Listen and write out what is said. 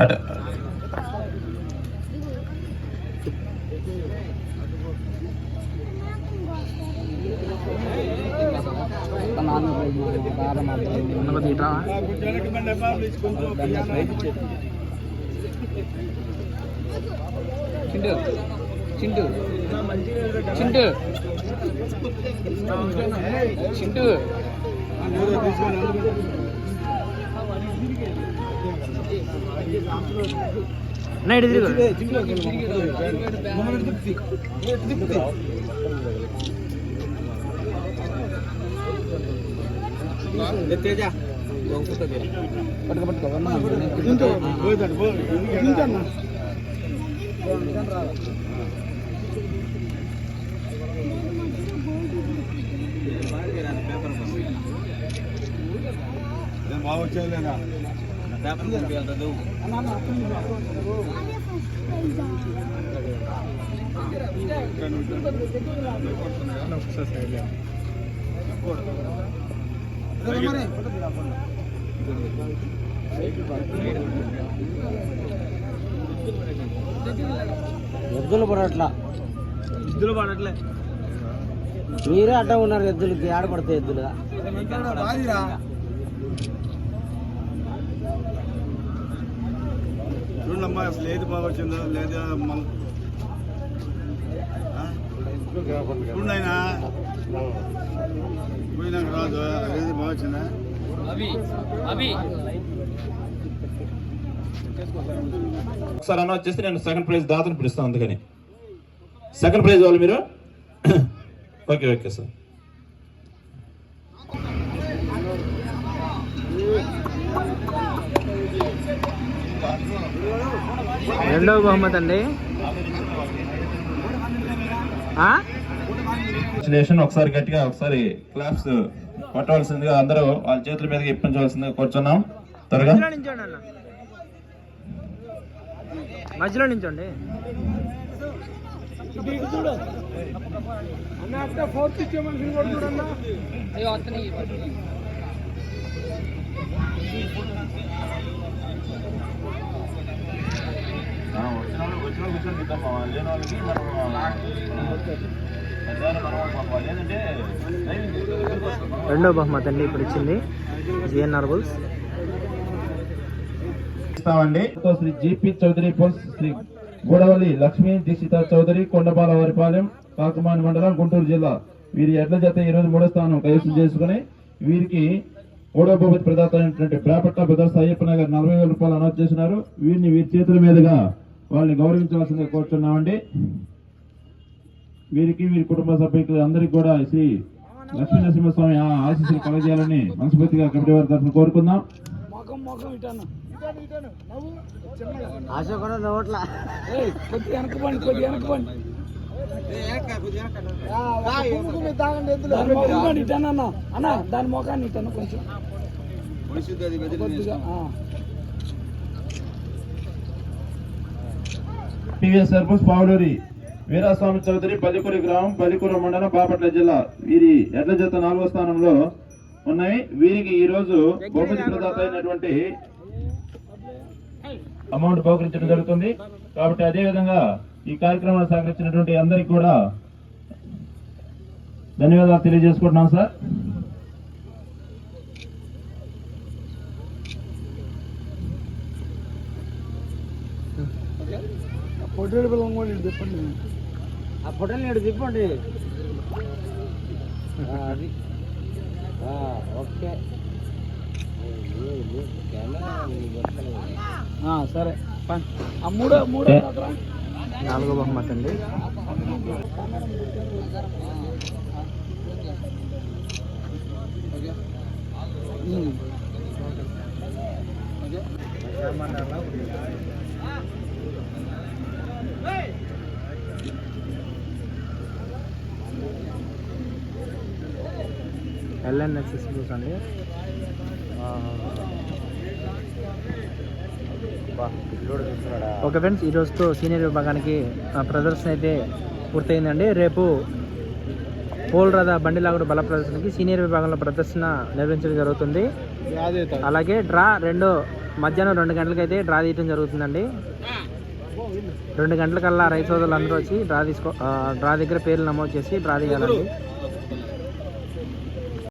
అటు చింటూ చింటూ చింటూ చింటూ నా ఇటు తిరుగు ఎద్దులు పడట్లా ఎద్దులు పడట్లే మీరే అడ్డం ఉన్నారు ఎద్దులకి ఆడపడతాయి ఎద్దులుగా. చూడమ్మా అసలు ఏది బాగా వచ్చిందో లేదా మన-? చూడైనా పోయినాక రాదు ఏది బాగా వచ్చిందా ఒకసారి అనౌన్స్ చేస్తే నేను సెకండ్ ప్రైజ్ దాతను పిలుస్తాను అందుకని. సెకండ్ ప్రైజ్ వాళ్ళు మీరు? ఓకే ఓకే సార్ రెండవ బహుమతి అండి. ఒకసారి గట్టిగా ఒకసారి క్లాప్స్ కొట్టవలసిందిగా అందరూ వాళ్ళ చేతుల మీదకి ఇప్పించవలసిందిగా కూర్చున్నాం. త్వరగా. మధ్యలో నించోండి అన్న. రెండో బహుమతి అండి ఇప్పుడు ఇచ్చింది జిఎన్ఆర్ బుల్స్. ఇస్తామండి. శ్రీ జిపి చౌదరి బుల్స్ శ్రీ గూడవల్లి లక్ష్మీ దీక్షిత చౌదరి కొండపాల వారిపాలెం కాకమాని మండలం గుంటూరు జిల్లా. వీరి ఎడ్ల జత ఈ రోజు మూడో స్థానం కైవసం చేసుకుని వీరికి మూడో బహుమతి ప్రదాత అయినటువంటి బ్రాపట్ల బ్రదర్స్ అయ్యప్ప నగర్ నలభై వేల రూపాయలు అనౌన్స్ చేసినారు. వీరిని వీరి చేతుల మీదుగా వాళ్ళని గౌరవించవలసిందిగా కోరుతున్నామండి వీరికి వీరి కుటుంబ సభ్యులకు అందరికీ కూడా శ్రీ లక్ష్మీ నరసింహస్వామి ఆ ఆశీస్సులు కలగజేయాలని మనస్ఫూర్తిగా కమిటీ వారి తరఫున కోరుకుందాం. ఆశ కూడా నవ్వట్లా. అన్న దాని మొఖాన్ని ఇట్టాను కొంచెం T V S sarpanch Pavuluri Veeraswamy Chowdary Pallikuri గ్రామం పల్లికూరు మండలం బాపట్ల జిల్లా. వీరి ఎడ్ల జత నాలుగో స్థానంలో ఉన్నాయి. వీరికి ఈ రోజు బహుమతి ప్రదాత అయినటువంటి అమౌంట్ బహుకరించడం జరుగుతుంది. కాబట్టి అదే విధంగా ఈ కార్యక్రమాన్ని సహకరించినటువంటి అందరికి కూడా ధన్యవాదాలు తెలియజేసుకుంటున్నాం సార్. పొట్టేడు కూడా ఇటు ఆ తిప్పండి అది ఓకే ఆ, సరే మూడో మూడో? నాలుగో బహుమతి అండి. ఎల్ఎన్ఎస్ఎస్ బూస్ అండి. ఓకే ఫ్రెండ్స్ ఈ రోజుతో సీనియర్ విభాగానికి ప్రదర్శన అయితే పూర్తయిందండి. రేపు పోల్ రథ బండి లాగుడు బల ప్రదర్శనకి సీనియర్ విభాగంలో ప్రదర్శన నిర్వహించడం జరుగుతుంది. అలాగే డ్రా రెండో మధ్యాహ్నం రెండు గంటలకైతే డ్రా తీయటం జరుగుతుందండి. రెండు గంటలకల్లా రైతు సోదరులు అందరూ వచ్చి డ్రా తీసుకో డ్రా దగ్గర పేర్లు నమోదు చేసి డ్రా తీయాలండి.